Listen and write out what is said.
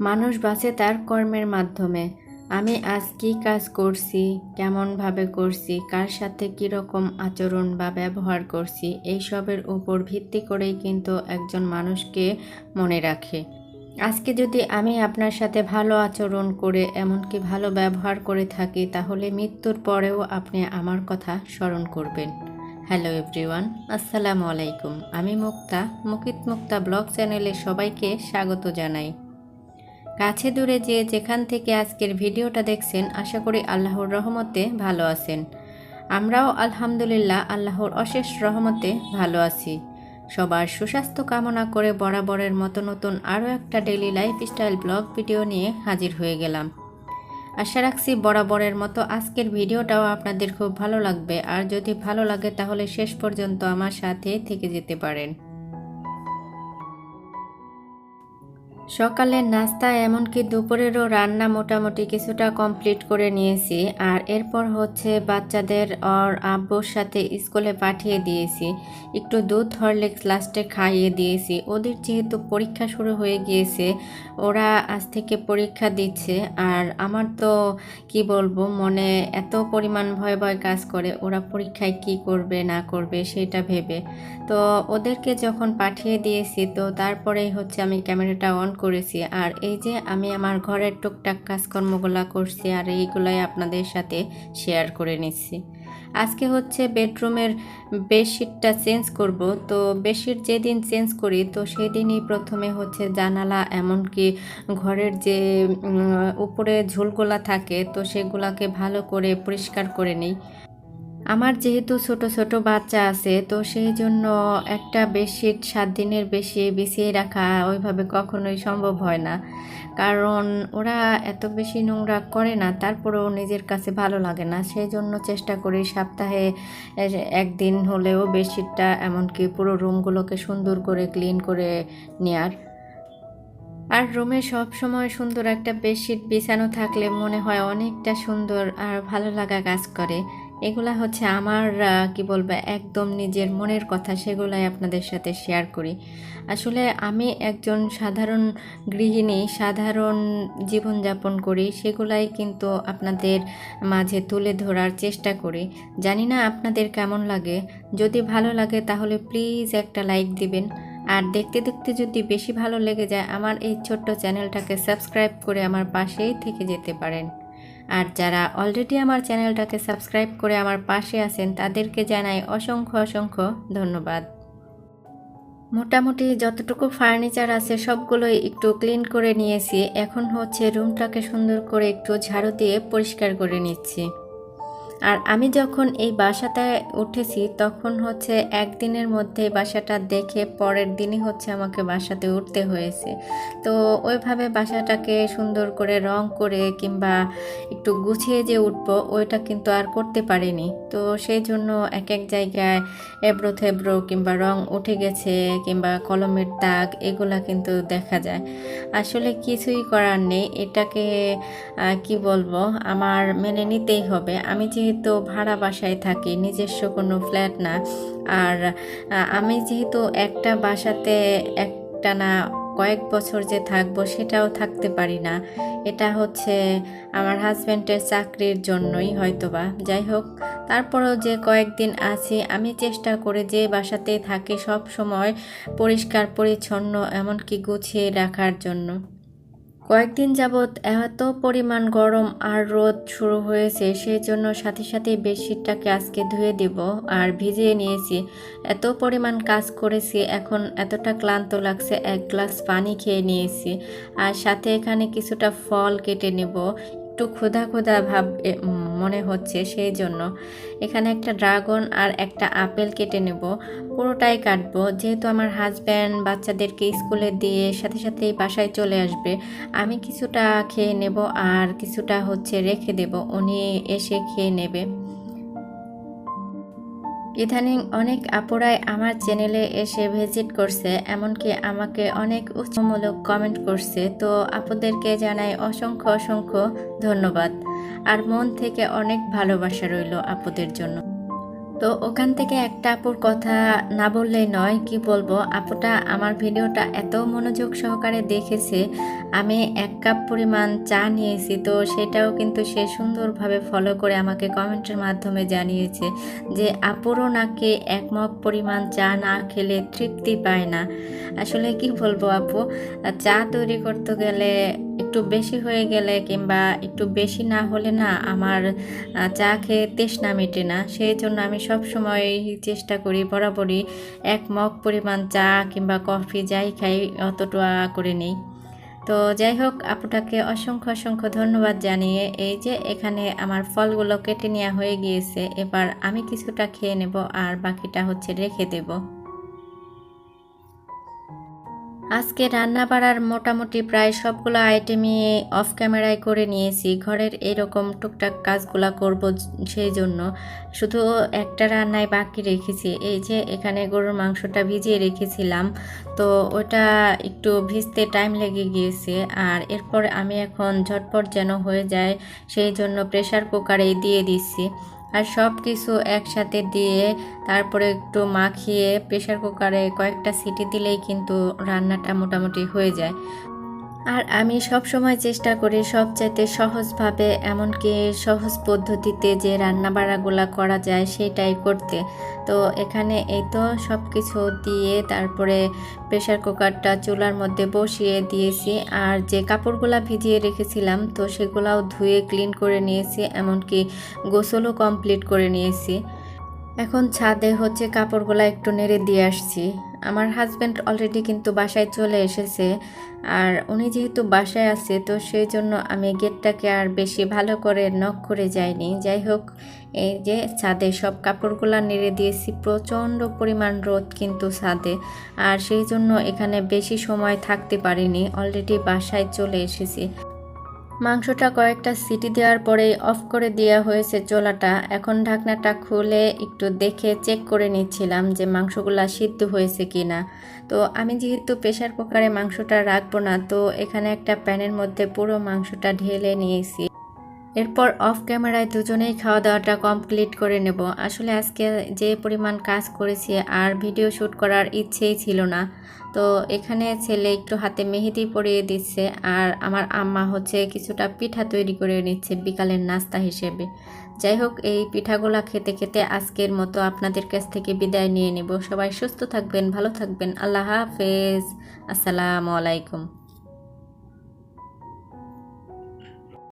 মানুষ বাঁচে তার কর্মের মাধ্যমে। আমি আজ কী কাজ করছি, কেমনভাবে করছি, কার সাথে কীরকম আচরণ বা ব্যবহার করছি, এইসবের উপর ভিত্তি করেই কিন্তু একজন মানুষকে মনে রাখে। আজকে যদি আমি আপনার সাথে ভালো আচরণ করে, এমনকি ভালো ব্যবহার করে থাকি, তাহলে মৃত্যুর পরেও আপনি আমার কথা স্মরণ করবেন। হ্যালো এভরিওয়ান, আসসালামু আলাইকুম। আমি মুক্তা, মুকিত মুক্তা ব্লগ চ্যানেলে সবাইকে স্বাগত জানাই। কাছে দূরে যে যেখান থেকে আজকের ভিডিওটা দেখছেন, আশা করি আল্লাহর রহমতে ভালো আছেন। আমরাও আলহামদুলিল্লাহ আল্লাহর অশেষ রহমতে ভালো আছি। সবার সুস্বাস্থ্য কামনা করে বরাবরের মতো নতুন আরও একটা ডেইলি লাইফস্টাইল ব্লগ ভিডিও নিয়ে হাজির হয়ে গেলাম। আশা রাখছি বরাবরের মতো আজকের ভিডিওটাও আপনাদের খুব ভালো লাগবে। আর যদি ভালো লাগে তাহলে শেষ পর্যন্ত আমার সাথে থেকে যেতে পারেন। সকালের নাস্তা এমনকি দুপুরেরও রান্না মোটামুটি কিছুটা কমপ্লিট করে নিয়েছি আর এরপর হচ্ছে বাচ্চাদের ওর আব্বুর সাথে স্কুলে পাঠিয়ে দিয়েছি। একটু দুধ, হরলিক্স লাস্টে খাইয়ে দিয়েছি। ওদের যেহেতু পরীক্ষা শুরু হয়ে গিয়েছে, ওরা আজ থেকে পরীক্ষা দিচ্ছে আর আমার তো কি বলব, মনে এত পরিমাণ ভয় ভয় কাজ করে, ওরা পরীক্ষায় কি করবে, না করবে সেটা ভেবে। তো ওদেরকে যখন পাঠিয়ে দিয়েছি, তো তারপরেই হচ্ছে আমি ক্যামেরাটা অন করেছি। আর এই যে আমি আমার ঘরের টুকটাক কাজকর্মগুলো করছি আর এইগুলাই আপনাদের সাথে শেয়ার করে নিচ্ছি। আজকে হচ্ছে বেডরুমের বেডশিটটা চেঞ্জ করব। তো বেডশিট যেদিন চেঞ্জ করি, তো সেদিনই প্রথমে হচ্ছে জানালা এমনকি ঘরের যে উপরে ঝুলগুলা থাকে, তো সেগুলাকে ভালো করে পরিষ্কার করে নিই। আমার যেহেতু ছোট ছোট বাচ্চা আছে, তো সেই জন্য একটা বেডশিট সাত দিনের বেশি বিছিয়ে রাখা ওইভাবে কখনোই সম্ভব হয় না। কারণ ওরা এত বেশি নোংরা করে না, তারপরেও নিজের কাছে ভালো লাগে না। সেই জন্য চেষ্টা করি সপ্তাহে একদিন হলেও বেডশিটটা এমনকি পুরো রুমগুলোকে সুন্দর করে ক্লিন করে নেয়ার। আর রুমে সব সময় সুন্দর একটা বেডশিট বিছানো থাকলে মনে হয় অনেকটা সুন্দর আর ভালো লাগা কাজ করে। এগুলা হচ্ছে আমার কি বলব, একদম নিজের মনের কথা সেগুলাই আপনাদের সাথে শেয়ার করি। আসলে আমি একজন সাধারণ গৃহিণী, সাধারণ জীবনযাপন করি, সেগুলাই কিন্তু আপনাদের মাঝে তুলে ধরার চেষ্টা করি। জানি না আপনাদের কেমন লাগে। যদি ভালো লাগে তাহলে প্লিজ একটা লাইক দিবেন। আর দেখতে দেখতে যদি বেশি ভালো লেগে যায়, আমার এই ছোট্ট চ্যানেলটাকে সাবস্ক্রাইব করে আমার পাশেই থেকে যেতে পারেন। আর যারা অলরেডি আমার চ্যানেলটাকে সাবস্ক্রাইব করে আমার পাশে আছেন, তাদেরকে জানাই অসংখ্য অসংখ্য ধন্যবাদ। মোটামুটি যতটুকু ফার্নিচার আছে সবগুলোই একটু ক্লিন করে নিয়েছি। এখন হচ্ছে রুমটাকে সুন্দর করে একটু ঝাড়ু দিয়ে পরিষ্কার করে নিচ্ছি। আর আমি যখন এই বাসাতে উঠেছি, তখন হচ্ছে একদিনের মধ্যে বাসাটা দেখে পরের দিনই হচ্ছে আমাকে বাসাতে উঠতে হয়েছে। তো ওইভাবে বাসাটাকে সুন্দর করে, রং করে কিংবা একটু গুছিয়ে যে উঠবো, ওইটা কিন্তু আর করতে পারিনি। তো সেই জন্য এক এক জায়গায় এবড়ো থেবড়ো কিংবা রং উঠে গেছে কিংবা কলমের দাগ, এগুলা কিন্তু দেখা যায়। আসলে কিছুই করার নেই, এটাকে কি বলব, আমার মেনে নিতেই হবে। আমি যেহেতু ভাড়া বাসায় থাকি, নিজস্ব কোনো ফ্ল্যাট না। আর আমি যেহেতু একটা বাসাতে একটা না কয়েক বছর যে থাকব সেটাও থাকতে পারি না। এটা হচ্ছে আমার হাজব্যান্ডের চাকরির জন্যই হয়তোবা। যাই হোক, তারপরেও যে কয়েকদিন আছি, আমি চেষ্টা করে যে বাসাতে থাকি সব সময় পরিষ্কার, পরিচ্ছন্ন, এমনকি গুছিয়ে রাখার জন্য। কয়েকদিন যাবৎ এত পরিমাণ গরম আর রোদ শুরু হয়েছে সেই জন্য সাথে সাথে বেডশিটটাকে আজকে ধুয়ে দেব আর ভিজিয়ে নিয়েছি। এত পরিমাণ কাজ করেছি, এখন এতটা ক্লান্ত লাগছে, এক গ্লাস পানি খেয়ে নিয়েছি। আর সাথে এখানে কিছুটা ফল কেটে নেব। একটু ক্ষুধা ক্ষুধা ভাব মনে হচ্ছে সেই জন্য। এখানে একটা ড্রাগন আর একটা আপেল কেটে নেব, পুরোটাই কাটবো। যেহেতু আমার হাজব্যান্ড বাচ্চাদেরকে স্কুলে দিয়ে সাথে সাথে বাসায় চলে আসবে, আমি কিছুটা খেয়ে নেব আর কিছুটা হচ্ছে রেখে দেব। উনি এসে খেয়ে নেবে। ইদানিং অনেক আপুরাই আমার চ্যানেলে এসে ভিজিট করছে, এমনকি আমাকে অনেক উচ্চমূলক কমেন্ট করছে। তো আপুদেরকে জানাই অসংখ্য অসংখ্য ধন্যবাদ। আর মন থেকে অনেক ভালোবাসা রইল আপুদের জন্য। তো ওখান থেকে একটা আপুর কথা না বললেই নয়, কি বলব? আপুটা আমার ভিডিওটা এত মনোযোগ সহকারে দেখেছে, আমি এক কাপ পরিমাণ চা নিয়েছি, তো সেটাও কিন্তু সে সুন্দরভাবে ফলো করে আমাকে কমেন্টের মাধ্যমে জানিয়েছে যে, আপুরও নাকি এক মগ পরিমাণ চা না খেলে তৃপ্তি পায় না। আসলে কি বলব আপু? চা তৈরি করতে গেলে একটু বেশি হয়ে গেলে কিংবা একটু বেশি না হলে না আমার চা খেয়ে তৃষ্ণা মেটে না। সেই জন্য আমি সব সময় চেষ্টা করি বরাবরই এক মগ পরিমাণ চা কিংবা কফি যাই খাই অতটা করে নিই। তো যাই হোক, আপুটাকে অসংখ্য অসংখ্য ধন্যবাদ জানিয়ে এই যে এখানে আমার ফলগুলো কেটে নেওয়া হয়ে গিয়েছে, এবার আমি কিছুটা খেয়ে নেব আর বাকিটা হচ্ছে রেখে দেবো। আজকে রান্না বাড়ার মোটামুটি প্রায় সবগুলো আইটেমই অফ ক্যামেরায় করে নিয়েছি। ঘরের এরকম টুকটাক কাজগুলো করব সেই জন্য। শুধু একটা রান্নায় বাকি রেখেছি। এই যে এখানে গরুর মাংসটা ভিজিয়ে রেখেছিলাম, তো ওটা একটু ভিজতে টাইম লেগে গিয়েছে। আর এরপর আমি এখন ঝটপট যেন হয়ে যায়, সেই জন্য প্রেসার কুকারে দিয়ে দিচ্ছি। আর সব কিছু একসাথে দিয়ে তারপরে একটু মাখিয়ে প্রেশার কুকারে কয়েকটা সিটি দিলেই কিন্তু রান্নাটা মোটামুটি হয়ে যায়। আর আমি সব সময় চেষ্টা করি সবচাইতে সহজভাবে, এমনকি সহজ পদ্ধতিতে যে রান্না বাড়াগুলা করা যায় সেটাই করতে। তো এখানে এই তো সব কিছু দিয়ে তারপরে প্রেসার কুকারটা চুলার মধ্যে বসিয়ে দিয়েছি। আর যে কাপড়গুলা ভিজিয়ে রেখেছিলাম, তো সেগুলাও ধুয়ে ক্লিন করে নিয়েছি, এমনকি গোসলও কমপ্লিট করে নিয়েছি। এখন ছাদে হচ্ছে কাপড়গুলো একটু নেড়ে দিয়ে আসছি। আমার হাজব্যান্ড অলরেডি কিন্তু বাসায় চলে এসেছে আর উনি যেহেতু বাসায় আছে, তো সেই জন্য আমি গেটটাকে আর বেশি ভালো করে নক করে যাইনি। যাই হোক, এই যে ছাদে সব কাপড়গুলো নেড়ে দিয়েছি, প্রচণ্ড পরিমাণ রোদ কিন্তু ছাদে। আর সেই জন্য এখানে বেশি সময় থাকতে পারিনি অলরেডি বাসায় চলে এসেছি। মাংসটা কয়েকটা সিটি দেওয়ার পরে অফ করে দেওয়া হয়েছে চোলাটা এখন ঢাকনাটা খুলে একটু দেখে চেক করে নিচ্ছিলাম যে মাংসগুলা সিদ্ধ হয়েছে কি না তো আমি যেহেতু প্রেশার কুকারে মাংসটা রাখব না, তো এখানে একটা প্যানের মধ্যে পুরো মাংসটা ঢেলে নিয়েছি। এরপর অফ ক্যামেরায় দুজনেই খাওয়া দাওয়াটা কমপ্লিট করে নেব। আসলে আজকে যে পরিমাণ কাজ করেছি আর ভিডিও শ্যুট করার ইচ্ছেই ছিল না। তো এখানে ছেলে একটু হাতে মেহেদি পরিয়ে দিচ্ছে আর আমার আম্মা হচ্ছে কিছুটা পিঠা তৈরি করে নিচ্ছে বিকালের নাস্তা হিসেবে। যাই হোক, এই পিঠাগুলা খেতে খেতে আজকের মতো আপনাদের কাছ থেকে বিদায় নিয়ে নেব। সবাই সুস্থ থাকবেন, ভালো থাকবেন। আল্লাহ হাফেজ। আসসালামু আলাইকুম।